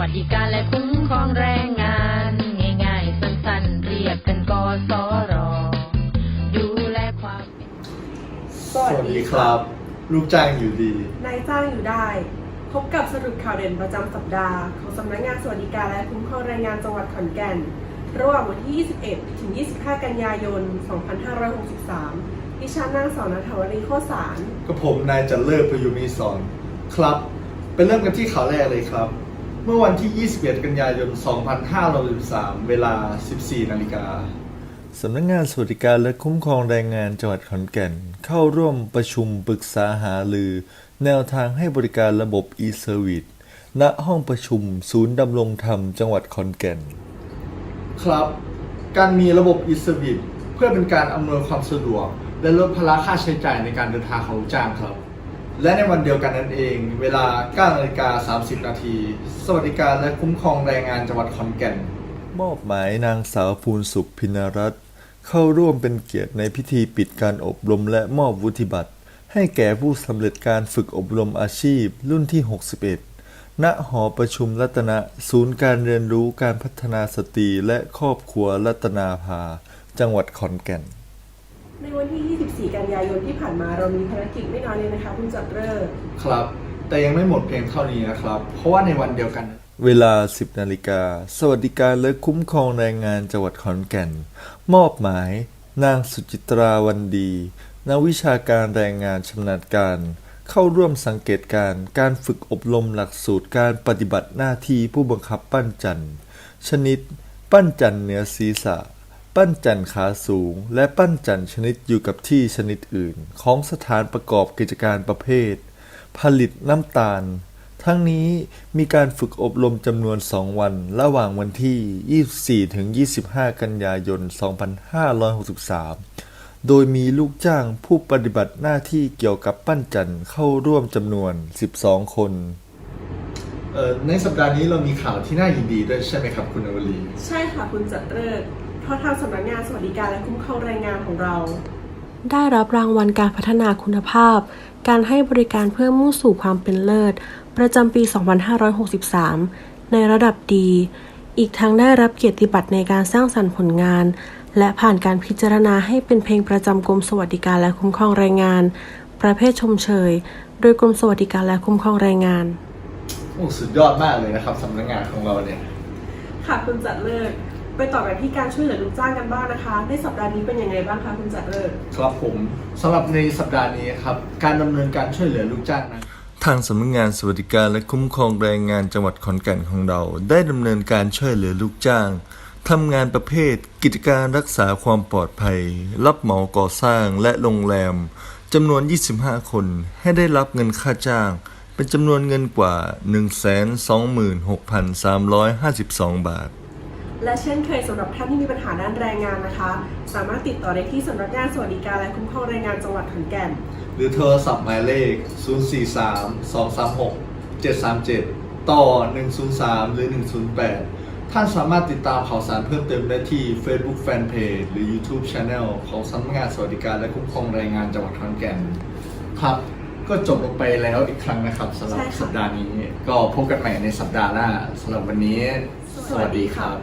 วัสดิการและคุ้มครองแรงงาน ง่ายๆ สั้นๆ เรียกกันกสรดูแลความเป็นสวัสดีครับ ลูกจ้างอยู่ดี นายจ้างอยู่ได้ พบกับสรุปข่าวเด่นประจำสัปดาห์ของสำนักงานสวัสดิการและคุ้มครองแรงงานจังหวัดขอนแก่น ระหว่างวันที่ 21 ถึง 25 กันยายน 2563 ดิฉันนางสาวนัทวรีโคสารก็ผมนายจันเลิศประยุมีสอน ครับไปเริ่มกันที่ข่าวแรกเลยครับ เมื่อวันที่ 21 กันยายน 2563เวลา 14 นาฬิกาสำนักงานสวัสดิการและคุ้มครองแรงงานจังหวัดขอนแก่น เข้าร่วมประชุมปรึกษาหารือ แนวทางให้บริการระบบ e-service ณห้องประชุมศูนย์ดำรงธรรมจังหวัดขอนแก่น ครับ การมีระบบอิสบิทเพื่อเป็นการอำนวยความสะดวก และลดภาระค่าใช้จ่ายในการเดินทางของลูกจ้างครับ และในวันเดียวกันนั้นเอง เวลา 9นาฬิกา30 นาที สวัสดิการและคุ้มครองแรงงานจังหวัดขอนแก่น มอบหมายนางสาวภูนสุขพินรัตน์เข้าร่วมเป็นเกียรติในพิธีปิดการอบรมและมอบวุฒิบัตร ให้แก่ผู้สำเร็จการฝึกอบรมอาชีพรุ่นที่ 61 ณ หอประชุมรัตนะ ศูนย์การเรียนรู้การพัฒนาสตรีและครอบครัวรัตนาภา จังหวัดขอนแก่น ในวันที่ 24 กันยายนที่ผ่านมาเรามีภารกิจไม่น้อยเลยนะคะคุณจัดเริ่มครับ แต่ยังไม่หมดเพียงเท่านี้นะครับ เพราะว่าในวันเดียวกัน เวลา 10 นาฬิกา สวัสดิการและคุ้มครองแรงงานจังหวัดขอนแก่น มอบหมาย นางสุจิตราวันดี นักวิชาการแรงงานชำนาญการ เข้าร่วมสังเกตการณ์การฝึกอบรมหลักสูตรการปฏิบัติหน้าที่ผู้บังคับปั้นจันทร์ชนิด ปั้นจันทร์เหนือศีรษะ ปั้นจันทร์ขาสูง และปั้นจันทร์ชนิดอยู่กับที่ชนิดอื่น ของสถานประกอบกิจการประเภท ผลิตน้ำตาล ทั้งนี้มีการฝึกอบรมจำนวน2วันระหว่างวันที่ 24 ถึง 25 กันยายน 2563 โดยมีลูกจ้างผู้ปฏิบัติหน้าที่เกี่ยวกับปั้นจันทร์เข้าร่วมจำนวน 12 คนเอ่อในสัปดาห์นี้เรามีข่าวที่น่ายินดีด้วยใช่ไหมครับคุณอวลี ใช่ค่ะคุณจัดเริ่ม เพราะทางสำนักงานสวัสดิการและคุ้มครองแรงงานของเรา ได้รับรางวัลการพัฒนาคุณภาพ การให้บริการเพื่อมุ่งสู่ความเป็นเลิศ ประจำปี 2563 ในระดับดี อีกทั้งได้รับเกียรติบัตรในการสร้างสรรค์ผลงาน และผ่านการพิจารณาให้เป็นเพลงประจำกรมสวัสดิการและคุ้มครองแรงงาน ประเภทชมเชย โดยกรมสวัสดิการและคุ้มครองแรงงานโอ้สุดยอดมากเลยนะครับสำนักงานของเราเนี่ยค่ะคุณจัดเลิก ไปต่อกันที่การช่วยเหลือลูกจ้างกันบ้างนะคะ ในสัปดาห์นี้เป็นยังไงบ้างคะคุณจัดเลิกครับผมสำหรับในสัปดาห์นี้ครับการดำเนินการช่วยเหลือลูกจ้างนั้นทางสำนักงานสวัสดิการและคุ้มครองแรงงานจังหวัดขอนแก่นของเรา ได้ดำเนินการช่วยเหลือลูกจ้างทำงานประเภท กิจการรักษาความปลอดภัย รับเหมาก่อสร้างและโรงแรมจำนวน 25 คน ให้ได้รับเงินค่าจ้าง เป็นจำนวนเงินกว่า 126,352 บาท และเช่นเคยสำหรับท่านที่มีปัญหาด้านแรงงานนะคะ สามารถติดต่อได้ที่สำนักงานสวัสดิการและคุ้มครองแรงงานจังหวัดขอนแก่น หรือโทรศัพท์หมายเลข 043 236 737 ต่อ 103 หรือ 108 ท่านสามารถติดตามข่าวสารเพิ่มเติมได้ที่ Facebook Fanpage หรือ YouTube Channel ของสำนักงานสวัสดิการและคุ้มครองแรงงานจังหวัดขอนแก่นครับก็จบลงไปแล้วอีกครั้งนะครับสำหรับใช่ค่ะ สัปดาห์นี้ ก็พบกันใหม่ในสัปดาห์หน้าสำหรับวันนี้ สวัสดีครับ